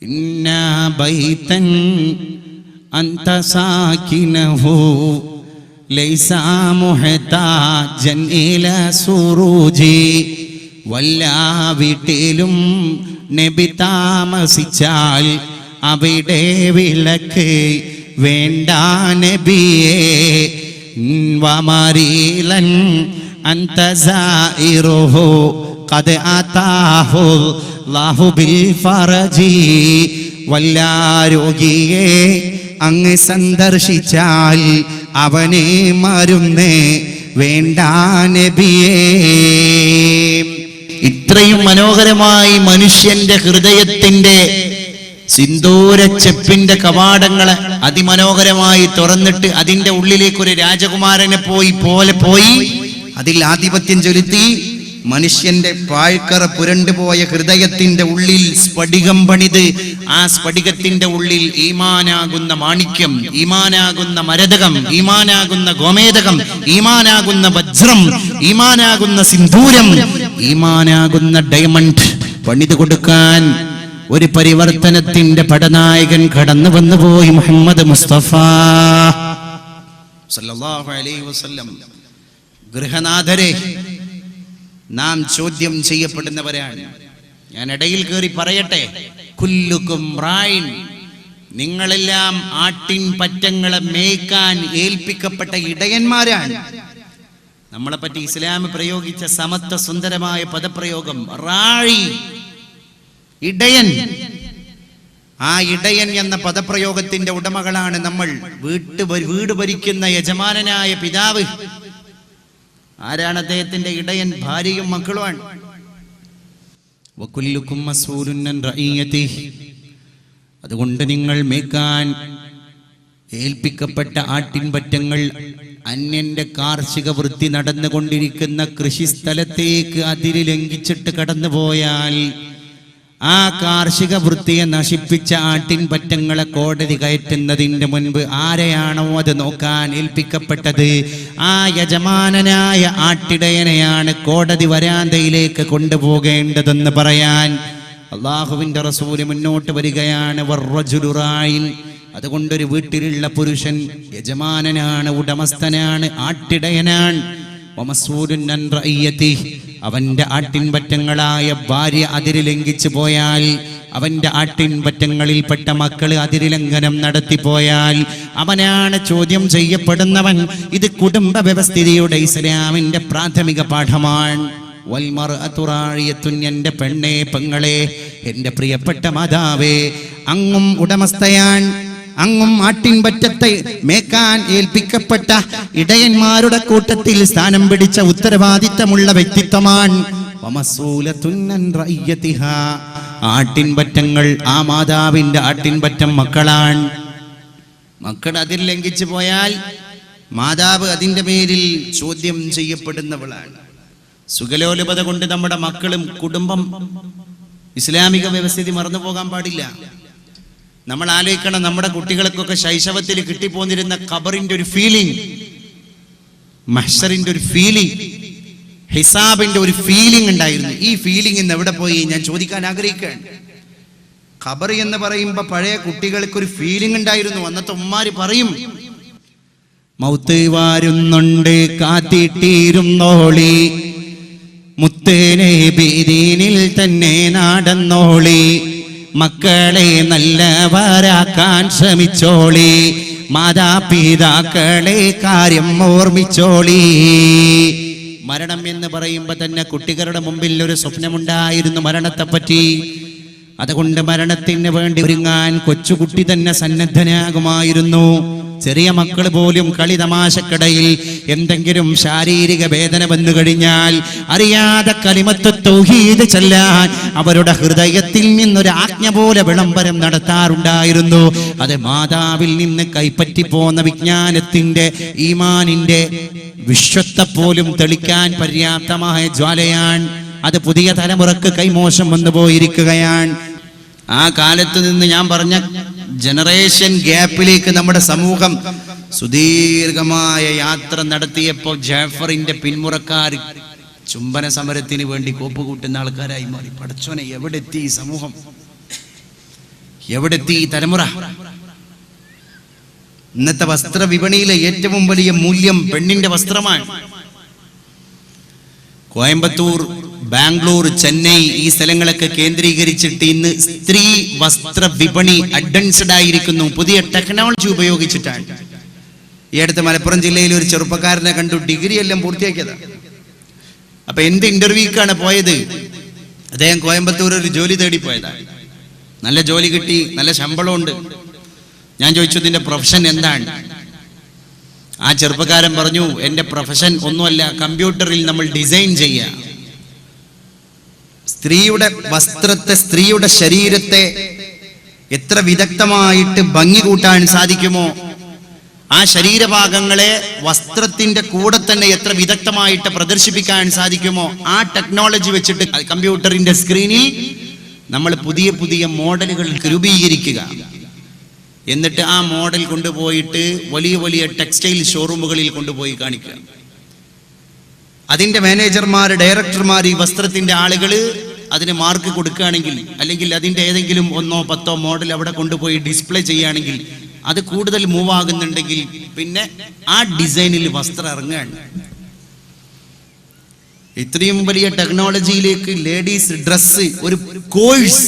إنا بيتا أنت ساكنه ليس محتاجا إلى سروج വല്ലാ വീട്ടിലും നബി താമസിച്ചാൽ അവിടെ വിളക്ക് വേണ്ട നബിയേ വമരീലൻ അന്ത സായിറുഹു قد آتاه الله بالفرج വല്ലാരോഗിയെ അങ്ങ് സന്ദർശിച്ചാൽ അവനെ മരുന്ന് വേണ്ട നബിയേ ഇത്രയും മനോഹരമായി മനുഷ്യന്റെ ഹൃദയത്തിന്റെ സിന്ദൂര ചെപ്പിന്റെ കവാടങ്ങളെ അതിമനോഹരമായി തുറന്നിട്ട് അതിന്റെ ഉള്ളിലേക്ക് ഒരു രാജകുമാരനെ പോയി പോലെ പോയി അതിൽ ആധിപത്യം ചെലുത്തി മനുഷ്യന്റെ പാഴ്ക്കറ പുരണ്ടുപോയ ഹൃദയത്തിന്റെ ഉള്ളിൽ സ്ഫടികം പണിത് ആ സ്ഫടികത്തിന്റെ ഉള്ളിൽ ഈമാനാകുന്ന മാണിക്യം ഈമാനാകുന്ന മരതകം ഈമാനാകുന്ന ഗോമേതകം ഈമാനാകുന്ന വജ്രം ഈമാനാകുന്ന സിന്ദൂരം ഈമാനാകുന്ന ഡയമണ്ട് പണിത് കൊടുക്കാൻ ഒരു പരിവർത്തനത്തിന്റെ പടനായകൻ കടന്നു വന്നുപോയി മുഹമ്മദ് മുസ്തഫ. സല്ലല്ലാഹു അലൈഹി വസല്ലം. ഗൃഹനാഥരെ നാം ചോദ്യം ചെയ്യപ്പെടുന്നവരാണ്. ഞാൻ ഇടയിൽ കയറി പറയട്ടെ. കുല്ലുക്കും റായിൻ നിങ്ങളെല്ലാം ആട്ടിൻ പറ്റങ്ങളെ മേയ്ക്കാൻ ഏൽപ്പിക്കപ്പെട്ട ഇടയന്മാരാണ്. നമ്മളെ പറ്റി ഇസ്ലാം പ്രയോഗിച്ച സമത്വ സുന്ദരമായ പദപ്രയോഗം റായി ഇടയൻ. ആ ഇടയൻ എന്ന പദപ്രയോഗത്തിന്റെ ഉടമകളാണ് നമ്മൾ. വീട്ട് വീട് ഭരിക്കുന്ന യജമാനനായ പിതാവ്. ആരാണ് അദ്ദേഹത്തിന്റെ ഇടയൻ ഭാര്യയും മക്കളുമാണ്? അതുകൊണ്ട് നിങ്ങൾ മേക്കാൻ ഏൽപ്പിക്കപ്പെട്ട ആട്ടിൻപറ്റങ്ങൾ അന്യന്റെ കാർഷിക വൃത്തി നടന്നുകൊണ്ടിരിക്കുന്ന കൃഷിസ്ഥലത്തേക്ക് അതിര് ലംഘിച്ചിട്ട് കടന്നുപോയാൽ ആ കാർഷിക വൃത്തിയെ നശിപ്പിച്ച ആട്ടിൻപറ്റങ്ങളെ കോടതി കയറ്റുന്നതിന്റെ മുൻപ് ആരെയാണോ അത് നോക്കാൻ ഏൽപ്പിക്കപ്പെട്ടത്? ആ യജമാനനായ ആട്ടിടയനെയാണ് കോടതി വരാന്തയിലേക്ക് കൊണ്ടുപോകേണ്ടതെന്ന് പറയാൻ അള്ളാഹുവിന്റെ റസൂൽ മുന്നോട്ട് വരികയാണ്. വർറജുലുറായിൽ അതുകൊണ്ടൊരു വീട്ടിലുള്ള പുരുഷൻ യജമാനനാണ് ഉടമസ്ഥനാണ് ആട്ടിടയനാണ്. അവന്റെ ആട്ടിൻപറ്റങ്ങളായ ഭാര്യ അതിര് ലംഘിച്ചു പോയാൽ അവന്റെ ആട്ടിൻപറ്റങ്ങളിൽപ്പെട്ട മക്കൾ അതിരിലംഘനം നടത്തിപ്പോയാൽ അവനാണ് ചോദ്യം ചെയ്യപ്പെടുന്നവൻ. ഇത് കുടുംബ വ്യവസ്ഥിതിയുടെ ഇസ്ലാമിന്റെ പ്രാഥമിക പാഠമാണ്. വൽമർഅതു റാഴിയത്തുൻ എന്റെ പെണ്ണേ പെങ്ങളെ എന്റെ പ്രിയപ്പെട്ട മാതാവേ അങ്ങും ഉടമസ്ഥയാൻ അങ്ങും ആട്ടിൻപറ്റത്തെ മേക്കാൻ ഏൽപ്പിക്കപ്പെട്ട ഇടയന്മാരുടെ കൂട്ടത്തിൽ സ്ഥാനം പിടിച്ച ഉത്തരവാദിത്തമുള്ള വ്യക്തിത്വമാണ്. ആട്ടിൻപറ്റങ്ങൾ ആ മാതാവിന്റെ ആട്ടിൻപറ്റം മക്കളാണ്. മക്കൾ അതിൽ ലംഘിച്ചു പോയാൽ മാതാവ് അതിന്റെ പേരിൽ ചോദ്യം ചെയ്യപ്പെടുന്നവളാണ്. സുഖലോലുപത കൊണ്ട് നമ്മുടെ മക്കളും കുടുംബം ഇസ്ലാമിക വ്യവസ്ഥിതി മറന്നു പോകാൻ പാടില്ല. നമ്മൾ ആലോചിക്കണം നമ്മുടെ കുട്ടികൾക്കൊക്കെ ശൈശവത്തിൽ കിട്ടിപ്പോന്നിരുന്ന ഖബറിന്റെ ഒരു ഫീലിംഗ് മഹ്സറിന്റെ ഒരു ഫീലിംഗ് ഹിസാബിന്റെ ഒരു ഫീലിംഗ് ഉണ്ടായിരുന്നു. ഈ ഫീലിംഗ് ഇന്ന് എവിടെ പോയി ഞാൻ ചോദിക്കാൻ ആഗ്രഹിക്കുകയാണ്. ഖബർ എന്ന് പറയുമ്പോ പഴയ കുട്ടികൾക്ക് ഒരു ഫീലിംഗ് ഉണ്ടായിരുന്നു. അന്നത്തെ ഉമ്മാര് പറയും മൗത്ത് വാരുന്നുണ്ട് കാത്തിട്ടിരുന്നോളി. മുത്തേനെ ബീദീനിൽ തന്നെ നടന്നോളി. മക്കളെ നല്ലവരാക്കാൻ ശ്രമിച്ചോളി. മാതാപിതാക്കളെ കാര്യം ഓർമ്മിച്ചോളി. മരണം എന്ന് പറയുമ്പോ തന്നെ കുട്ടികളുടെ മുമ്പിൽ ഒരു സ്വപ്നമുണ്ടായിരുന്നു മരണത്തെപ്പറ്റി. അതുകൊണ്ട് മരണത്തിന് വേണ്ടി ഒരുങ്ങാൻ കൊച്ചുകുട്ടി തന്നെ സന്നദ്ധനാകുമായിരുന്നു. ചെറിയ മക്കൾ പോലും കളി തമാശക്കടയിൽ എന്തെങ്കിലും ശാരീരിക വേദന വന്നു കഴിഞ്ഞാൽ അറിയാതെ കലിമത്ത് തൗഹീദ് ചെല്ലാൻ അവരുടെ ഹൃദയത്തിൽ നിന്നൊരു ആജ്ഞ പോലെ വിളംബരം നടത്താറുണ്ടായിരുന്നു. അത് മാതാവിൽ നിന്ന് കൈപ്പറ്റി പോന്ന വിജ്ഞാനത്തിന്റെ ഈമാനിന്റെ വിശ്വത്തെ പോലും തെളിക്കാൻ പര്യാപ്തമായ ജ്വാലയാണ്. അത് പുതിയ തലമുറയ്ക്ക് കൈമോശം വന്നു പോയിരിക്കുകയാണ് ആ കാലത്ത് നിന്ന് ഞാൻ പറഞ്ഞ ജനറേഷൻ ഗ്യാപ്പിലേക്ക് നമ്മുടെ സമൂഹം സുദീർഘമായ യാത്ര നടത്തിയപ്പോൾ ജാഫറിന്റെ പിന്മുറക്കാർ ചുംബന സമരത്തിന് വേണ്ടി കോപ്പുകൂട്ടുന്ന ആൾക്കാരായി മാറി. പടച്ചോനെ എവിടെത്തി ഈ സമൂഹം? എവിടെത്തി ഈ തലമുറ? ഇന്നത്തെ വസ്ത്ര വിപണിയിലെ ഏറ്റവും വലിയ മൂല്യം പെണ്ണിന്റെ വസ്ത്രമാണ്. കോയമ്പത്തൂർ ബാംഗ്ലൂർ ചെന്നൈ ഈ സ്ഥലങ്ങളൊക്കെ കേന്ദ്രീകരിച്ചിട്ട് ഇന്ന് സ്ത്രീ വസ്ത്ര വിപണി അഡ്വാൻസ്ഡ് ആയിരിക്കുന്നു. പുതിയ ടെക്നോളജി ഉപയോഗിച്ചിട്ടാണ്. ഈ അടുത്ത് മലപ്പുറം ജില്ലയിൽ ഒരു ചെറുപ്പക്കാരനെ കണ്ടു. ഡിഗ്രി എല്ലാം പൂർത്തിയാക്കിയതാ. അപ്പൊ എന്ത് ഇന്റർവ്യൂക്കാണ് പോയത്? അദ്ദേഹം കോയമ്പത്തൂർ ഒരു ജോലി തേടി പോയതാണ് നല്ല ജോലി കിട്ടി നല്ല ശമ്പളമുണ്ട്. ഞാൻ ചോദിച്ചു ഇതിന്റെ പ്രൊഫഷൻ എന്താണ്? ആ ചെറുപ്പക്കാരൻ പറഞ്ഞു എന്റെ പ്രൊഫഷൻ ഒന്നുമല്ല കമ്പ്യൂട്ടറിൽ നമ്മൾ ഡിസൈൻ ചെയ്യുക സ്ത്രീയുടെ വസ്ത്രത്തെ സ്ത്രീയുടെ ശരീരത്തെ എത്ര വിദഗ്ധമായിട്ട് ഭംഗി കൂട്ടാൻ സാധിക്കുമോ? ആ ശരീരഭാഗങ്ങളെ വസ്ത്രത്തിന്റെ കൂടെ തന്നെ എത്ര വിദഗ്ധമായിട്ട് പ്രദർശിപ്പിക്കാൻ സാധിക്കുമോ? ആ ടെക്നോളജി വെച്ചിട്ട് കമ്പ്യൂട്ടറിന്റെ സ്ക്രീനിൽ നമ്മൾ പുതിയ പുതിയ മോഡലുകൾ രൂപീകരിക്കുക. എന്നിട്ട് ആ മോഡൽ കൊണ്ടുപോയിട്ട് വലിയ വലിയ ടെക്സ്റ്റൈൽ ഷോറൂമുകളിൽ കൊണ്ടുപോയി കാണിക്കുക. അതിന്റെ മാനേജർമാർ ഡയറക്ടർമാർ ഈ വസ്ത്രത്തിന്റെ ആളുകൾ അതിന് മാർക്ക് കൊടുക്കുകയാണെങ്കിൽ അല്ലെങ്കിൽ അതിന്റെ ഏതെങ്കിലും ഒന്നോ പത്തോ മോഡൽ അവിടെ കൊണ്ടുപോയി ഡിസ്പ്ലേ ചെയ്യുകയാണെങ്കിൽ അത് കൂടുതൽ മൂവ് ആകുന്നുണ്ടെങ്കിൽ പിന്നെ ആ ഡിസൈനിൽ വസ്ത്രം ഇറങ്ങുകയാണ്. ഇത്രയും വലിയ ടെക്നോളജിയിലേക്ക് ലേഡീസ് ഡ്രസ്സ് ഒരു കോഴ്സ്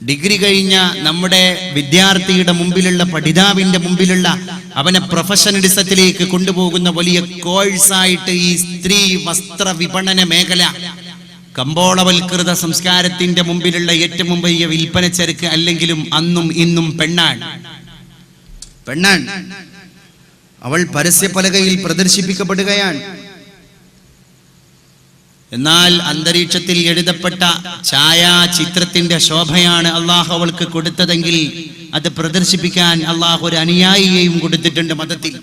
ഡിഗ്രി കഴിഞ്ഞ നമ്മുടെ വിദ്യാർത്ഥിയുടെ മുമ്പിലുള്ള പഠിതാവിന്റെ മുമ്പിലുള്ള അവനെ പ്രൊഫഷണലിസത്തിലേക്ക് കൊണ്ടുപോകുന്ന വലിയ കോഴ്സായിട്ട് ഈ സ്ത്രീ വസ്ത്ര വിപണന മേഖല കമ്പോളവൽകൃത സംസ്കാരത്തിന്റെ മുമ്പിലുള്ള ഏറ്റവും വലിയ വിൽപ്പന ചരക്ക് അല്ലെങ്കിലും അന്നും ഇന്നും പെണ്ണാണ്. പെണ്ണാണ്. അവൾ പരസ്യപലകയിൽ പ്രദർശിപ്പിക്കപ്പെടുകയാണ്. എന്നാൽ അന്തരീക്ഷത്തിൽ എഴുതപ്പെട്ട ഛായാചിത്രത്തിന്റെ ശോഭയാണ് അള്ളാഹു അവൾക്ക് കൊടുത്തതെങ്കിൽ അത് പ്രദർശിപ്പിക്കാൻ അള്ളാഹു ഒരു അനുയായിയെയും കൊടുത്തിട്ടുണ്ട് മതത്തിൽ.